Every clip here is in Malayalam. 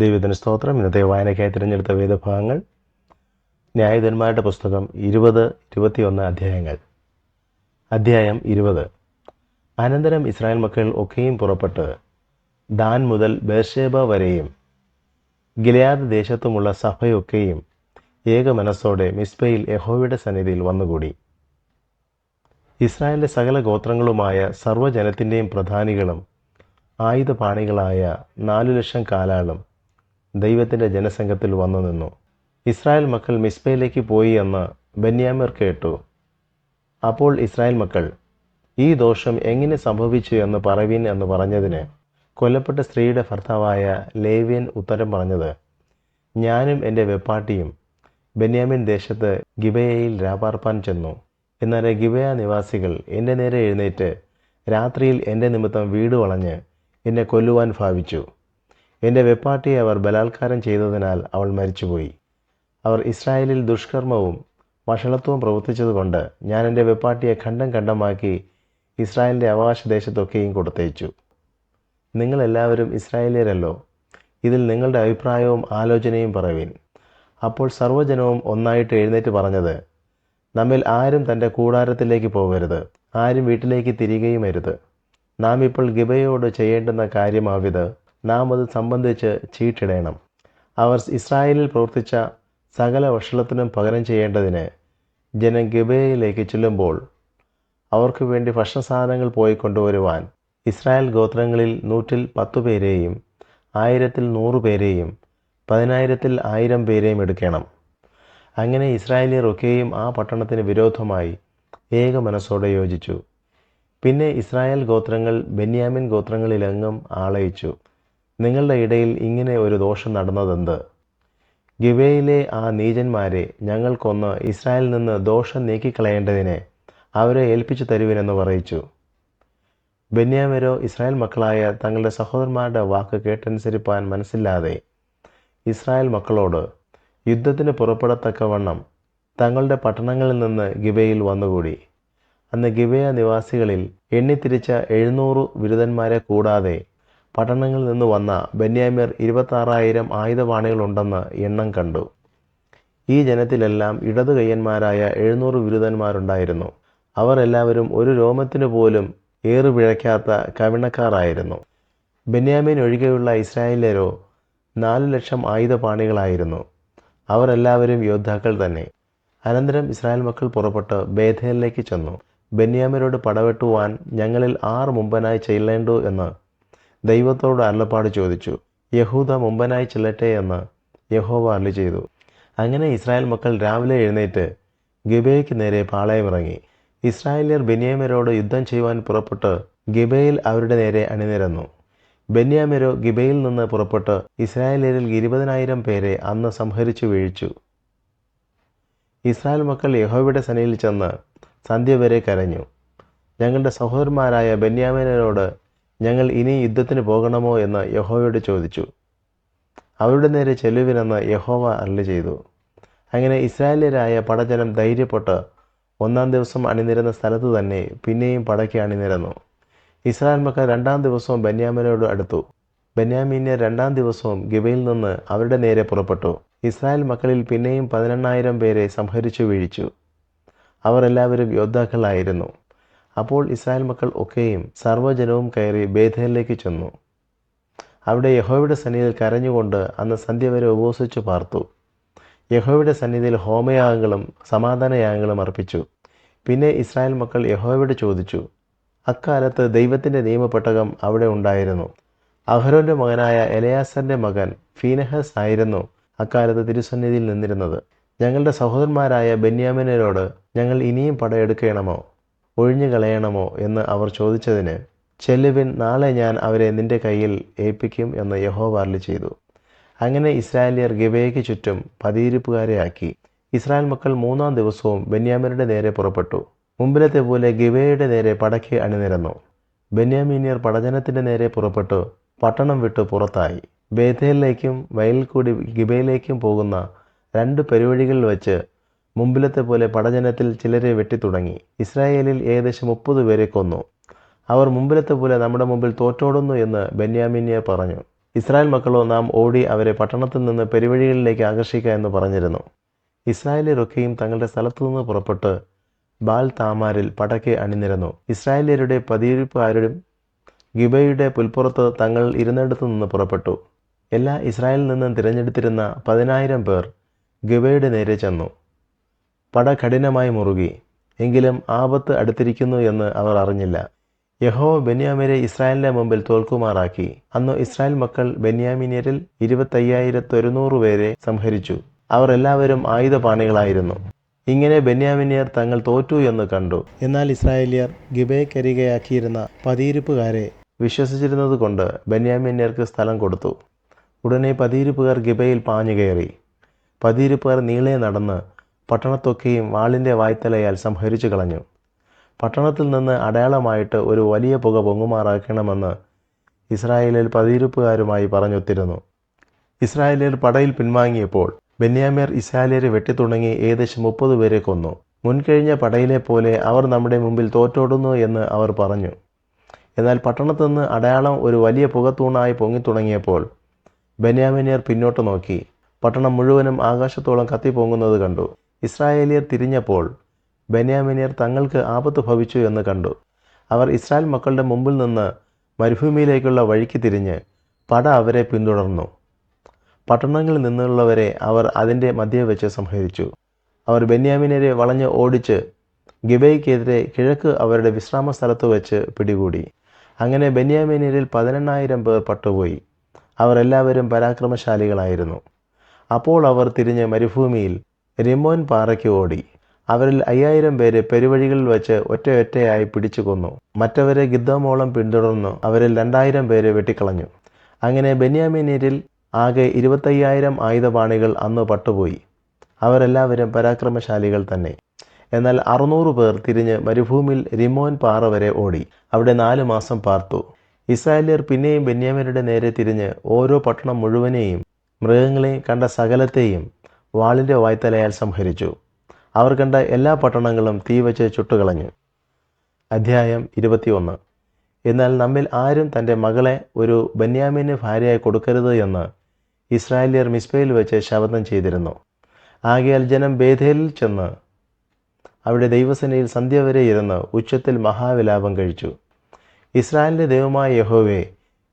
ദൈവത്തിന് സ്തോത്രം. ഇന്നത്തെ വായനയ്ക്കായി തിരഞ്ഞെടുത്ത വേദഭാഗങ്ങൾ. ന്യായധന്മാരുടെ പുസ്തകം ഇരുപത് ഇരുപത്തിയൊന്ന് അധ്യായങ്ങൾ. അധ്യായം ഇരുപത്. അനന്തരം ഇസ്രായേൽ മക്കൾ ഒക്കെയും പുറപ്പെട്ട് ദാൻ മുതൽ ബേർഷേബ വരെയും ഗിലയാദ് ദേശത്തുമുള്ള സഭയൊക്കെയും ഏക മനസ്സോടെ മിസ്ബയിൽ യഹോവയുടെ സന്നിധിയിൽ വന്നുകൂടി. ഇസ്രായേലിന്റെ സകല ഗോത്രങ്ങളുമായ സർവജനത്തിന്റെയും പ്രധാനികളും ആയുധപാണികളായ നാലു ലക്ഷം കാലാളും ദൈവത്തിന്റെ ജനസംഘത്തിൽ വന്നു നിന്നു. ഇസ്രായേൽ മക്കൾ മിസ്ബയിലേക്ക് പോയി എന്ന് ബെന്യാമിർ കേട്ടു. അപ്പോൾ ഇസ്രായേൽ മക്കൾ ഈ ദോഷം എങ്ങനെ സംഭവിച്ചു എന്ന് പറവീൻ എന്ന് പറഞ്ഞതിന് കൊല്ലപ്പെട്ട സ്ത്രീയുടെ ഭർത്താവായ ലേവ്യൻ ഉത്തരം പറഞ്ഞത് ഞാനും എന്റെ വെപ്പാട്ടിയും ബെന്യാമിൻ ദേശത്ത് ഗിബയയിൽ രാപാർപ്പാൻ ചെന്നു. എന്നാൽ ഗിബയ നിവാസികൾ എന്റെ നേരെ എഴുന്നേറ്റ് രാത്രിയിൽ എന്റെ നിമിത്തം വീട് വളഞ്ഞ് എന്നെ കൊല്ലുവാൻ ഭാവിച്ചു. എന്റെ വെപ്പാട്ടിയെ അവർ ബലാത്കാരം ചെയ്തതിനാൽ അവൾ മരിച്ചുപോയി. അവർ ഇസ്രായേലിൽ ദുഷ്കർമ്മവും വഷളത്വവും പ്രവർത്തിച്ചതുകൊണ്ട് ഞാൻ എന്റെ വെപ്പാട്ടിയെ ഖണ്ഡം ഖണ്ഡമാക്കി ഇസ്രായേലിന്റെ അവകാശദേശത്തൊക്കെയും കൊടുത്തയച്ചു നിങ്ങളെല്ലാവരും ഇസ്രായേലിയരല്ലോ. ഇതിൽ നിങ്ങളുടെ അഭിപ്രായവും ആലോചനയും പറവീൻ അപ്പോൾ സർവജനവും ഒന്നായിട്ട് എഴുന്നേറ്റ് പറഞ്ഞത് നമ്മിൽ ആരും തന്റെ കൂടാരത്തിലേക്ക് പോകരുത് ആരും വീട്ടിലേക്ക് തിരികെയും അരുത് നാം ഇപ്പോൾ ഗിബയോട് ചെയ്യേണ്ടുന്ന കാര്യമാവിത് നാം അത് സംബന്ധിച്ച് ചീട്ടിടയണം അവർ ഇസ്രായേലിൽ പ്രവർത്തിച്ച സകല വഷളത്തിനും പകരം ചെയ്യേണ്ടതിന് ജനം ഗബയിലേക്ക് ചെല്ലുമ്പോൾ അവർക്ക് വേണ്ടി ഭക്ഷണസാധനങ്ങൾ പോയി കൊണ്ടുവരുവാൻ ഇസ്രായേൽ ഗോത്രങ്ങളിൽ നൂറ്റിൽ പത്തു പേരെയും ആയിരത്തിൽ നൂറ് പേരെയും പതിനായിരത്തിൽ ആയിരം പേരെയും എടുക്കണം. അങ്ങനെ ഇസ്രായേലിയർ ഒക്കെയും ആ പട്ടണത്തിന് വിരോധമായി ഏക മനസ്സോടെ യോജിച്ചു. പിന്നെ ഇസ്രായേൽ ഗോത്രങ്ങൾ ബെന്യാമിൻ ഗോത്രങ്ങളിലെങ്ങും ആളയിച്ചു. നിങ്ങളുടെ ഇടയിൽ ഇങ്ങനെ ഒരു ദോഷം നടന്നതെന്ത്? ഗിവയിലെ ആ നീചന്മാരെ ഞങ്ങൾക്കൊന്ന് ഇസ്രായേലിൽ നിന്ന് ദോഷം നീക്കിക്കളയേണ്ടതിനെ അവരെ ഏൽപ്പിച്ചു തരുവിനെന്ന് പറയിച്ചു. ബെന്യാമരോ ഇസ്രായേൽ മക്കളായ തങ്ങളുടെ സഹോദരന്മാരുടെ വാക്ക് കേട്ടനുസരിപ്പാൻ മനസ്സില്ലാതെ ഇസ്രായേൽ മക്കളോട് യുദ്ധത്തിന് പുറപ്പെടത്തക്കവണ്ണം തങ്ങളുടെ പട്ടണങ്ങളിൽ നിന്ന് ഗിബയിൽ വന്നുകൂടി. അന്ന് ഗിബയ നിവാസികളിൽ എണ്ണിത്തിരിച്ച എഴുന്നൂറ് ബിരുദന്മാരെ കൂടാതെ പട്ടണങ്ങളിൽ നിന്ന് വന്ന ബെന്യാമിർ ഇരുപത്താറായിരം ആയുധപാണികളുണ്ടെന്ന് എണ്ണം കണ്ടു. ഈ ജനത്തിലെല്ലാം ഇടതു കയ്യന്മാരായ എഴുന്നൂറ് ബിരുദന്മാരുണ്ടായിരുന്നു അവർ എല്ലാവരും ഒരു രോമത്തിനു പോലും ഏറുപിഴയ്ക്കാത്ത കവിണക്കാരായിരുന്നു. ബെന്യാമിൻ ഒഴികെയുള്ള ഇസ്രായേലരോ നാല് ലക്ഷം ആയുധപാണികളായിരുന്നു. പാണികളായിരുന്നു അവരെല്ലാവരും യോദ്ധാക്കൾ തന്നെ. അനന്തരം ഇസ്രായേൽ മക്കൾ പുറപ്പെട്ട് ബേഥേലിലേക്ക് ചെന്നു. ബെന്യാമിനോട് പടവെട്ടുവാൻ ഞങ്ങളിൽ ആറ് മുമ്പനായി ചെല്ലേണ്ടു എന്ന് ദൈവത്തോട് അരുളപ്പാട് ചോദിച്ചു യഹൂദ മുമ്പനായി ചെല്ലട്ടെ എന്ന് യഹോവ അരുളി ചെയ്തു. അങ്ങനെ ഇസ്രായേൽ മക്കൾ രാവിലെ എഴുന്നേറ്റ് ഗിബയ്ക്ക് നേരെ പാളയമിറങ്ങി ഇസ്രായേലിയർ ബെന്യാമിനോട് യുദ്ധം ചെയ്യുവാൻ പുറപ്പെട്ട് ഗിബയിൽ അവരുടെ നേരെ അണിനിരന്നു. ബെന്യാമിരോ ഗിബയിൽ നിന്ന് പുറപ്പെട്ട് ഇസ്രായേലിയരിൽ ഇരുപതിനായിരം പേരെ അന്ന് സംഹരിച്ചു വീഴിച്ചു. ഇസ്രായേൽ മക്കൾ യഹോവയുടെ സനയിൽ ചെന്ന് സന്ധ്യ വരെ കരഞ്ഞു. ഞങ്ങളുടെ സഹോദരന്മാരായ ബെന്യാമിനോട് ഞങ്ങൾ ഇനി യുദ്ധത്തിന് പോകണമോ എന്ന് യഹോവയോട് ചോദിച്ചു. അവരുടെ നേരെ ചെലുവിനെന്ന് യഹോവ അരളി ചെയ്തു. അങ്ങനെ ഇസ്രായേലരായ പടജനം ധൈര്യപ്പെട്ട് ഒന്നാം ദിവസം അണിനിരുന്ന സ്ഥലത്ത് തന്നെ പിന്നെയും പടയ്ക്ക് അണിനിരന്നു. ഇസ്രായേൽ മക്കൾ രണ്ടാം ദിവസവും ബെന്യാമിനോട് അടുത്തു. ബെന്യാമീനെ രണ്ടാം ദിവസവും ഗിബയിൽ നിന്ന് അവരുടെ നേരെ പുറപ്പെട്ടു. ഇസ്രായേൽ മക്കളിൽ പിന്നെയും പതിനെണ്ണായിരം പേരെ സംഹരിച്ചു വീഴിച്ചു. അവർ എല്ലാവരും യോദ്ധാക്കളായിരുന്നു. അപ്പോൾ ഇസ്രായേൽ മക്കൾ ഒക്കെയും സർവജനവും കയറി ബേഥേലിലേക്ക് ചെന്നു. അവിടെ യഹോയുടെ സന്നിധിയിൽ കരഞ്ഞുകൊണ്ട് അന്ന് സന്ധ്യ വരെ ഉപവസിച്ചു പാർത്തു. യഹോയുടെ സന്നിധിയിൽ ഹോമയാഗങ്ങളും സമാധാനയാഗങ്ങളും അർപ്പിച്ചു. പിന്നെ ഇസ്രായേൽ മക്കൾ യഹോയോട് ചോദിച്ചു അക്കാലത്ത് ദൈവത്തിന്റെ നിയമപ്പെട്ടകം അവിടെ ഉണ്ടായിരുന്നു. അഹരോന്റെ മകനായ എലയാസറിന്റെ മകൻ ഫീനഹസ് ആയിരുന്നു അക്കാലത്ത് തിരുസന്നിധിയിൽ നിന്നിരുന്നത്. ഞങ്ങളുടെ സഹോദരന്മാരായ ബെന്യാമിനരോട് ഞങ്ങൾ ഇനിയും പടയെടുക്കണമോ? ഒഴിഞ്ഞു കളയണമോ എന്ന് അവർ ചോദിച്ചതിന് ചെല്ലുവിൻ നാളെ ഞാൻ അവരെ നിന്റെ കയ്യിൽ ഏൽപ്പിക്കും എന്ന് യഹോവ അരുളി ചെയ്തു. അങ്ങനെ ഇസ്രായേലിയർ ഗിബയ്ക്ക് ചുറ്റും പതിയിരിപ്പുകാരെ ആക്കി. ഇസ്രായേൽ മക്കൾ മൂന്നാം ദിവസവും ബെന്യാമിനുടെ നേരെ പുറപ്പെട്ടു. മുമ്പിലത്തെ പോലെ ഗിബയുടെ നേരെ പടയ്ക്ക് അണിനിരന്നു. ബെന്യാമീനിയർ പടജനത്തിന്റെ നേരെ പുറപ്പെട്ടു പട്ടണം വിട്ടു പുറത്തായി. ബേഥേലിലേക്കും വയലിൽ കൂടി ഗിബയിലേക്കും പോകുന്ന രണ്ട് പെരുവഴികളിൽ വെച്ച് മുമ്പിലത്തെ പോലെ പടജനത്തിൽ ചിലരെ വെട്ടിത്തുടങ്ങി. ഇസ്രായേലിൽ ഏകദേശം മുപ്പത് പേരെ കൊന്നു. അവർ മുമ്പിലത്തെ പോലെ നമ്മുടെ മുമ്പിൽ തോറ്റോടുന്നു എന്ന് ബെന്യാമിനിയർ പറഞ്ഞു. ഇസ്രായേൽ മക്കളോ നാം ഓടി അവരെ പട്ടണത്തിൽ നിന്ന് പെരുവഴികളിലേക്ക് ആകർഷിക്കുക എന്ന് പറഞ്ഞിരുന്നു. ഇസ്രായേലിയരൊക്കെയും തങ്ങളുടെ സ്ഥലത്തു നിന്ന് പുറപ്പെട്ട് ബാൽ താമാരിൽ പടക്കെ അണിനിരന്നു. ഇസ്രായേലിയരുടെ പതിയിരിപ്പുകാരും ഗിബയുടെ പുൽപ്പുറത്ത് തങ്ങൾ ഇരുന്നിടത്തു നിന്ന് പുറപ്പെട്ടു. എല്ലാ ഇസ്രായേലിൽ നിന്നും തിരഞ്ഞെടുത്തിരുന്ന പതിനായിരം പേർ ഗിബയുടെ നേരെ ചെന്നു. പട കഠിനമായി മുറുകി. എങ്കിലും ആപത്ത് അടുത്തിരിക്കുന്നു എന്ന് അവർ അറിഞ്ഞില്ല. യഹോ ബെന്യാമിനെ ഇസ്രായേലിന്റെ മുമ്പിൽ തോൽക്കുമാറാക്കി. അന്ന് ഇസ്രായേൽ മക്കൾ ബെന്യാമിനിയരിൽ ഇരുപത്തയ്യായിരത്തൊരുന്നൂറ് പേരെ സംഹരിച്ചു. അവർ എല്ലാവരും ആയുധപാണികളായിരുന്നു. ഇങ്ങനെ ബെന്യാമിനിയർ തങ്ങൾ തോറ്റു എന്ന് കണ്ടു. എന്നാൽ ഇസ്രായേലിയർ ഗിബയ്ക്കരികയാക്കിയിരുന്ന പതിയിരിപ്പുകാരെ വിശ്വസിച്ചിരുന്നത് കൊണ്ട് ബെന്യാമിന്യർക്ക് സ്ഥലം കൊടുത്തു. ഉടനെ പതിയിരിപ്പുകാർ ഗിബയിൽ പാഞ്ഞു കയറി പതിയിരിപ്പുകാർ നീളെ നടന്ന് പട്ടണത്തൊക്കെയും വാളിന്റെ വായ്ത്തലയാൽ സംഹരിച്ചു കളഞ്ഞു. പട്ടണത്തിൽ നിന്ന് അടയാളമായിട്ട് ഒരു വലിയ പുക പൊങ്ങുമാറാക്കണമെന്ന് ഇസ്രായേലിൽ പതിയിരുപ്പുകാരുമായി പറഞ്ഞൊത്തിരുന്നു. ഇസ്രായേലിൽ പടയിൽ പിൻവാങ്ങിയപ്പോൾ ബെന്യാമേർ ഇസ്രായേലിയരെ വെട്ടിത്തുടങ്ങി ഏകദേശം മുപ്പത് പേരെ കൊന്നു. മുൻകഴിഞ്ഞ പടയിലെ പോലെ അവർ നമ്മുടെ മുമ്പിൽ തോറ്റോടുന്നു എന്ന് അവർ പറഞ്ഞു. എന്നാൽ പട്ടണത്തു നിന്ന് അടയാളം ഒരു വലിയ പുകത്തൂണായി പൊങ്ങിത്തുടങ്ങിയപ്പോൾ ബെന്യാമിനിയർ പിന്നോട്ട് നോക്കി. പട്ടണം മുഴുവനും ആകാശത്തോളം കത്തിപ്പൊങ്ങുന്നത് കണ്ടു. ഇസ്രായേലിയർ തിരിഞ്ഞപ്പോൾ ബെന്യാമിനിയർ തങ്ങൾക്ക് ആപത്ത് ഭവിച്ചു എന്ന് കണ്ടു. അവർ ഇസ്രായേൽ മക്കളുടെ മുമ്പിൽ നിന്ന് മരുഭൂമിയിലേക്കുള്ള വഴിക്ക് തിരിഞ്ഞ് പട അവരെ പിന്തുടർന്നു. പട്ടണങ്ങളിൽ നിന്നുള്ളവരെ അവർ അതിന്റെ മധ്യേ വെച്ച് സംഹരിച്ചു. അവർ ബെന്യാമിനരെ വളഞ്ഞ് ഓടിച്ച് ഗിബയ്ക്കെതിരെ കിഴക്ക് അവരുടെ വിശ്രാമ സ്ഥലത്ത് വെച്ച് പിടികൂടി. അങ്ങനെ ബെന്യാമിനരിൽ പതിനെണ്ണായിരം പേർ പട്ടുപോയി. അവരെല്ലാവരും പരാക്രമശാലികളായിരുന്നു. അപ്പോൾ അവർ തിരിഞ്ഞ് മരുഭൂമിയിൽ റിമോൻ പാറയ്ക്ക് ഓടി. അവരിൽ അയ്യായിരം പേര് പെരുവഴികളിൽ വെച്ച് ഒറ്റയൊറ്റയായി പിടിച്ചു കൊന്നു. മറ്റവരെ ഗിദ്ദമോളം പിന്തുടർന്നു അവരിൽ രണ്ടായിരം പേര് വെട്ടിക്കളഞ്ഞു. അങ്ങനെ ബെന്യാമിനീരിൽ ആകെ ഇരുപത്തയ്യായിരം ആയുധപാണികൾ അന്ന് പട്ടുപോയി. അവരെല്ലാവരും പരാക്രമശാലികൾ തന്നെ. എന്നാൽ അറുന്നൂറ് പേർ തിരിഞ്ഞ് മരുഭൂമിയിൽ റിമോൻ പാറ വരെ ഓടി. അവിടെ നാല് മാസം പാർത്തു. ഇസ്രായേലിയർ പിന്നെയും ബെന്യാമിനരുടെ നേരെ തിരിഞ്ഞ് ഓരോ പട്ടണം മുഴുവനെയും മൃഗങ്ങളെയും കണ്ട സകലത്തെയും വാളിന്റെ വായ്ത്തലയാൽ സംഹരിച്ചു. അവർ കണ്ട എല്ലാ പട്ടണങ്ങളും തീ വെച്ച് ചുട്ടുകളഞ്ഞു. അധ്യായം ഇരുപത്തിയൊന്ന്. എന്നാൽ നമ്മിൽ ആരും തന്റെ മകളെ ഒരു ബന്യാമിന് ഭാര്യയായി കൊടുക്കരുത് എന്ന് ഇസ്രായേലിയർ മിസ്ബയിൽ വെച്ച് ശപഥം ചെയ്തിരുന്നു. ആകയാൽ ജനം ബേധേലിൽ ചെന്ന് അവിടെ ദൈവസേനയിൽ സന്ധ്യ വരെ ഇരുന്ന് ഉച്ചത്തിൽ മഹാവിലാപം കഴിച്ചു. ഇസ്രായേലിന്റെ ദൈവമായ യഹോവേ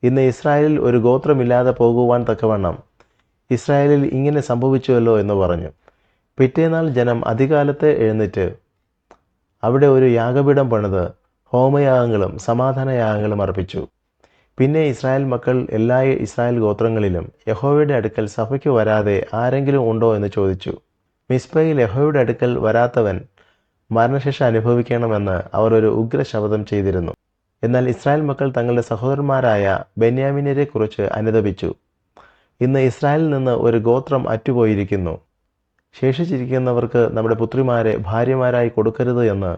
ഇന്ന് ഇസ്രായേലിൽ ഒരു ഗോത്രമില്ലാതെ പോകുവാൻ തക്കവണ്ണം ഇസ്രായേലിൽ ഇങ്ങനെ സംഭവിച്ചുവല്ലോ എന്ന് പറഞ്ഞു. പിറ്റേനാൾ ജനം അധികാലത്ത് എഴുന്നേറ്റ് അവിടെ ഒരു യാഗപീഠം പണിത് ഹോമയാഗങ്ങളും സമാധാനയാഗങ്ങളും അർപ്പിച്ചു. പിന്നെ ഇസ്രായേൽ മക്കൾ എല്ലാ ഇസ്രായേൽ ഗോത്രങ്ങളിലും യഹോവയുടെ അടുക്കൽ സഭയ്ക്ക് വരാതെ ആരെങ്കിലും ഉണ്ടോ എന്ന് ചോദിച്ചു. മിസ്ബയിൽ യഹോവയുടെ അടുക്കൽ വരാത്തവൻ മരണശിക്ഷ അനുഭവിക്കണമെന്ന് അവർ ഒരു ഉഗ്ര ശപഥം ചെയ്തിരുന്നു. എന്നാൽ ഇസ്രായേൽ മക്കൾ തങ്ങളുടെ സഹോദരന്മാരായ ബെന്യാമിനരെ കുറിച്ച് അനുദപിച്ചു. ഇന്ന് ഇസ്രായേലിൽ നിന്ന് ഒരു ഗോത്രം അറ്റുപോയിരിക്കുന്നു. ശേഷിച്ചിരിക്കുന്നവർക്ക് നമ്മുടെ പുത്രിമാരെ ഭാര്യമാരായി കൊടുക്കരുത് എന്ന്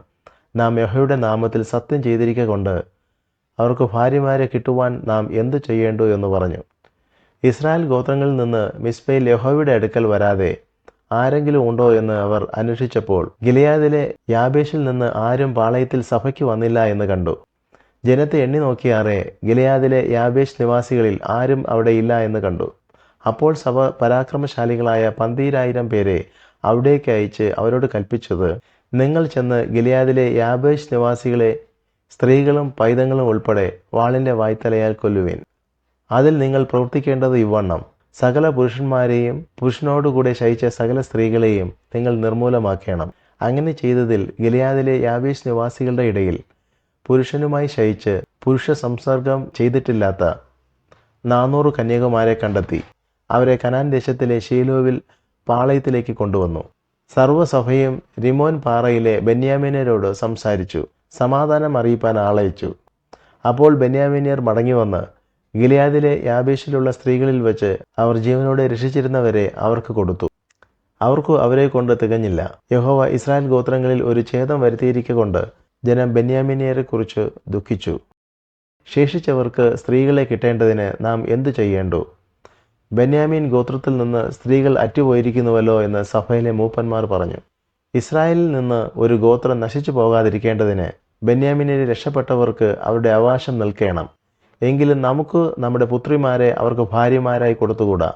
നാം യഹയുടെ നാമത്തിൽ സത്യം ചെയ്തിരിക്കുക കൊണ്ട് അവർക്ക് ഭാര്യമാരെ കിട്ടുവാൻ നാം എന്തു ചെയ്യേണ്ടു എന്ന് പറഞ്ഞു. ഇസ്രായേൽ ഗോത്രങ്ങളിൽ നിന്ന് മിസ്ബയിൽ യഹോയുടെ അടുക്കൽ വരാതെ ആരെങ്കിലും ഉണ്ടോ എന്ന് അവർ അന്വേഷിച്ചപ്പോൾ ഗിലിയാദിലെ യാബേഷിൽ നിന്ന് ആരും പാളയത്തിൽ സഭയ്ക്ക് വന്നില്ല എന്ന് കണ്ടു. ജനത്തെ എണ്ണി നോക്കിയാറെ ഗിലയാദിലെ യാബേഷ് നിവാസികളിൽ ആരും അവിടെ ഇല്ല എന്ന് കണ്ടു. അപ്പോൾ സഭ പരാക്രമശാലികളായ പന്തീരായിരം പേരെ അവിടേക്ക് അയച്ച് അവരോട് കൽപ്പിച്ചത് നിങ്ങൾ ചെന്ന് ഗിലിയാദിലെ യാബേഷ് നിവാസികളെ സ്ത്രീകളും പൈതങ്ങളും ഉൾപ്പെടെ വാളിന്റെ വായ്ത്തലയാൽ കൊല്ലുവിൻ. അതിൽ നിങ്ങൾ പ്രവർത്തിക്കേണ്ടത് ഇവണ്ണം സകല പുരുഷന്മാരെയും പുരുഷനോടുകൂടെ ശയിച്ച സകല സ്ത്രീകളെയും നിങ്ങൾ നിർമൂലമാക്കണം അങ്ങനെ ചെയ്തതിൽ ഗിലിയാദിലെ യാബേഷ് നിവാസികളുടെ ഇടയിൽ പുരുഷനുമായി ശയിച്ച് പുരുഷ സംസർഗം ചെയ്തിട്ടില്ലാത്ത നാനൂറ് കന്യകമാരെ കണ്ടെത്തി. അവരെ കനാൻ ദേശത്തിലെ ഷീലോവിൽ പാളയത്തിലേക്ക് കൊണ്ടുവന്നു. സർവസഭയും റിമോൻ പാറയിലെ ബെന്യാമിനരോട് സംസാരിച്ചു സമാധാനം അറിയിപ്പാൻ ആളയച്ചു. അപ്പോൾ ബെന്യാമിനിയർ മടങ്ങി വന്ന് ഗിലിയാദിലെ യാബേഷിലുള്ള സ്ത്രീകളിൽ വെച്ച് അവർ ജീവനോടെ രക്ഷിച്ചിരുന്നവരെ അവർക്ക് കൊടുത്തു. അവർക്കു അവരെ കൊണ്ട് തികഞ്ഞില്ല. യഹോവ ഇസ്രായേൽ ഗോത്രങ്ങളിൽ ഒരു ഛേദം വരുത്തിയിരിക്കൊണ്ട് ജനം ബെന്യാമിനിയരെ കുറിച്ച് ദുഃഖിച്ചു. ശേഷിച്ചവർക്ക് സ്ത്രീകളെ കിട്ടേണ്ടതിന് നാം എന്തു ചെയ്യേണ്ടു? ബെന്യാമീൻ ഗോത്രത്തിൽ നിന്ന് സ്ത്രീകൾ അറ്റുപോയിരിക്കുന്നുവല്ലോ എന്ന് സഭയിലെ മൂപ്പന്മാർ പറഞ്ഞു. ഇസ്രായേലിൽ നിന്ന് ഒരു ഗോത്രം നശിച്ചു പോകാതിരിക്കേണ്ടതിന് ബെന്യാമിനെ രക്ഷപ്പെട്ടവർക്ക് അവരുടെ അവകാശം നിൽക്കണം എങ്കിലും നമുക്ക് നമ്മുടെ പുത്രിമാരെ അവർക്ക് ഭാര്യമാരായി കൊടുത്തുകൂടാ?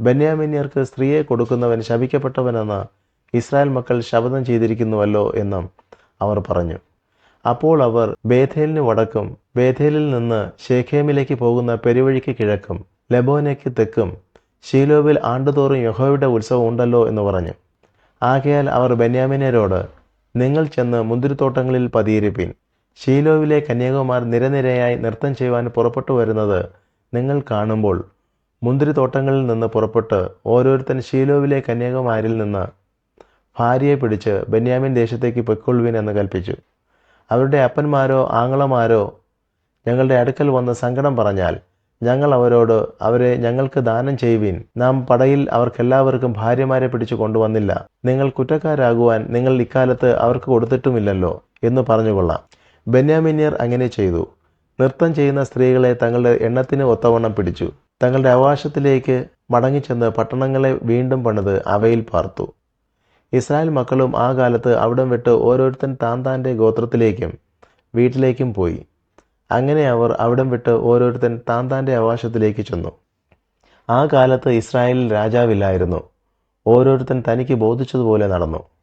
ബെന്യാമിനിയർക്ക് സ്ത്രീയെ കൊടുക്കുന്നവൻ ശപിക്കപ്പെട്ടവനെന്ന് ഇസ്രായേൽ മക്കൾ ശപഥം ചെയ്തിരിക്കുന്നുവല്ലോ എന്നും അവർ പറഞ്ഞു. അപ്പോൾ അവർ ബേഥേലിന് വടക്കും ബേഥേലിൽ നിന്ന് ഷേഖേമിലേക്ക് പോകുന്ന പെരുവഴിക്ക് കിഴക്കും ലെബോനയ്ക്ക് തെക്കും ഷീലോവിൽ ആണ്ടുതോറും യഹോയുടെ ഉത്സവം ഉണ്ടല്ലോ എന്ന് പറഞ്ഞു. ആകയാൽ അവർ ബെന്യാമിനരോട് നിങ്ങൾ ചെന്ന് മുന്തിരിത്തോട്ടങ്ങളിൽ പതിയിരിപ്പിൻ. ഷീലോവിലെ കന്യാകുമാർ നിരനിരയായി നൃത്തം ചെയ്യുവാൻ പുറപ്പെട്ടു വരുന്നത് നിങ്ങൾ കാണുമ്പോൾ മുന്തിരിത്തോട്ടങ്ങളിൽ നിന്ന് പുറപ്പെട്ട് ഓരോരുത്തൻ ഷീലോവിലെ കന്യാകുമാരിൽ നിന്ന് ഭാര്യയെ പിടിച്ച് ബെന്യാമിൻ ദേശത്തേക്ക് പൊയ്ക്കൊള്ളുവിൻ എന്ന് കൽപ്പിച്ചു. അവരുടെ അപ്പന്മാരോ ആങ്ങളമാരോ ഞങ്ങളുടെ അടുക്കൽ വന്ന് സങ്കടം പറഞ്ഞാൽ ഞങ്ങൾ അവരോട് അവരെ ഞങ്ങൾക്ക് ദാനം ചെയ്യുവിൻ. നാം പടയിൽ അവർക്കെല്ലാവർക്കും ഭാര്യമാരെ പിടിച്ചു കൊണ്ടുവന്നില്ല. നിങ്ങൾ കുറ്റക്കാരാകുവാൻ നിങ്ങൾ ഇക്കാലത്ത് അവർക്ക് കൊടുത്തിട്ടുമില്ലല്ലോ എന്ന് പറഞ്ഞുകൊള്ളാം. ബെന്യാമിന്യർ അങ്ങനെ ചെയ്തു. നൃത്തം ചെയ്യുന്ന സ്ത്രീകളെ തങ്ങളുടെ എണ്ണത്തിന് ഒത്തവണ്ണം പിടിച്ചു. തങ്ങളുടെ അവകാശത്തിലേക്ക് മടങ്ങിച്ചെന്ന് പട്ടണങ്ങളെ വീണ്ടും പണിത് അവയിൽ പാർത്തു. ഇസ്രായേൽ മക്കളും ആ കാലത്ത് അവിടം വിട്ട് ഓരോരുത്തൻ താൻ താന്റെ ഗോത്രത്തിലേക്കും വീട്ടിലേക്കും പോയി. അങ്ങനെ അവർ അവിടം വിട്ട് ഓരോരുത്തൻ താൻ താന്റെ അവകാശത്തിലേക്ക് ചെന്നു. ആ കാലത്ത് ഇസ്രായേലിൽ രാജാവില്ലായിരുന്നു. ഓരോരുത്തൻ തനിക്ക് ബോധിച്ചതുപോലെ നടന്നു.